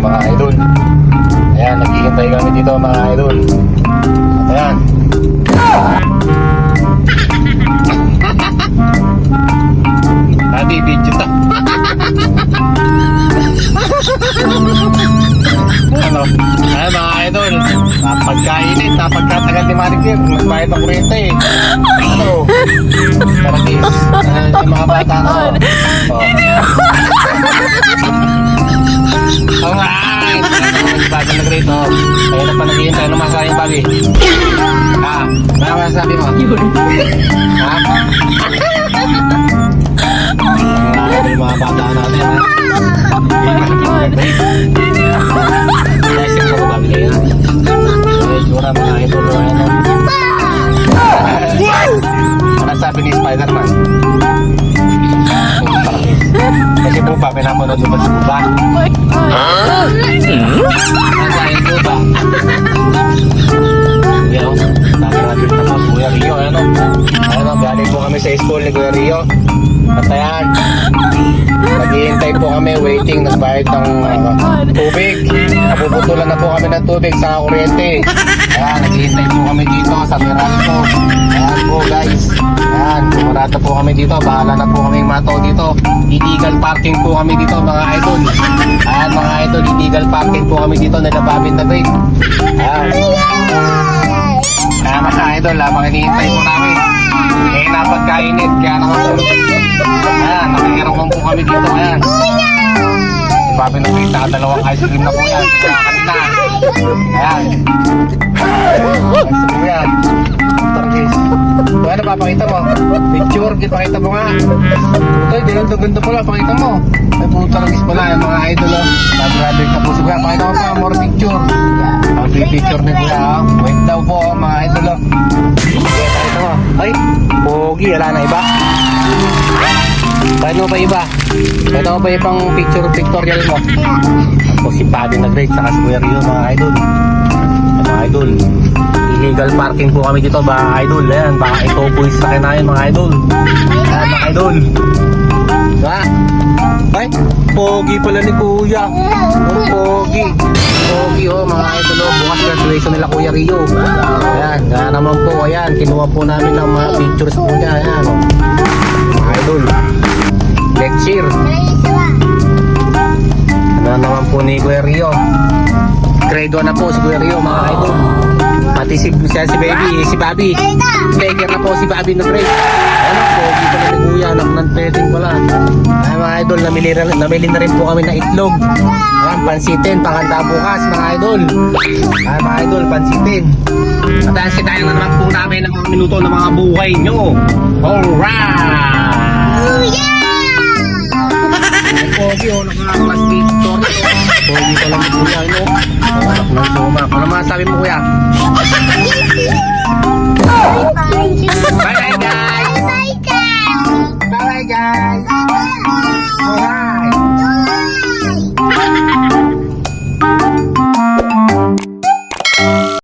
mga idol. Ayan, naghihintay kami dito mga idol. At ayan. Dati, video to. ano? Ayan mga idol. Napagkainit, napagkatagal ni Marikir. Nagbayad ng kurente eh. Ano? Ayan, yung mga bata na. Oh. Bago na grade, oh. Kaya na pa naghihintay ng mga sayang babi. Ha? Ano ang sabi mo? Ha? Ang yung mga bata natin, ha? Yung mga babi kayo, ha? Tsura mga idol, ano? Ano sabi ni Spider-Man? Ba, pinapanood mo ba si Buba? Nasa ito ba? Yo, nakagraduate na po Kuya Rio. Ano? Ano, galing po kami sa school ni Kuya Rio. At ayan, naghihintay po kami, waiting, nagbayad ng uh, tubig. Napuputulan na po kami ng tubig sa kuryente. Ayan, naghihintay po kami dito sa Meralco. Ayan po guys. Ayan, pumarata po kami dito. Bahala na po kami mato dito. Illegal parking po kami dito mga idol. Ayan mga idol, illegal parking po kami dito. Nagababin na grade. Ayan. Kaya mga idol, habang hinihintay po namin. Eh, napagkainit. Kaya naman po. Ayan, nakikirong po kami dito. Ayan. Babi na kita, dalawang ice cream na po yan. Kaya kanina. Ayan. Ice cream yan. Targis. So, ano papakita mo? Picture, pakita mo nga. Ito, ganda pala, pakita mo. Ay, puro targis pala, yung mga idol. oh. Nag-graduate na po si Kuya. Pakita mo pa, more picture. Ang picture ni Kuya. oh. Wait daw po, oh, mga idol. oh. Sige, pakita mo. Ay, pogi, wala na iba. Paano ba iba? Ito ba ibang picture pictorial mo? Ako si Paddy na great saka si Kuya Rio mga idol. Idol. Illegal parking po kami dito mga idol. Ayan, baka ito po yung sakyan namin mga idol. Ayan mga idol. Diba? Ay, pogi pala ni Kuya. Oh, pogi. Pogi oh mga idol oh. Bukas graduation nila Kuya Rio. Ayan, kaya naman po. Ayan, kinuha po namin ng mga pictures po niya. Ayan oh. Mga idol. Lecture. Ano naman po ni Kuya Rio? 1 na po si Kuya Rio, mga idol. Pati si, siya, si Baby, si Bobby. Baker na po si Bobby na grade. Ano po, dito na ni Kuya, anak ng petting pala. Ay mga idol, namili, na- namili na rin po kami ng itlog. Ayan, pansitin, panganda bukas, mga idol. Ay mga idol, pansitin. At ayan, sitayan na naman po namin ng mga minuto ng mga buhay nyo. Alright! Ay, Pogi, oh, nakakakas dito. Pogi pa lang kuya, no? Anak ng suma. Ano masasabi mo, kuya?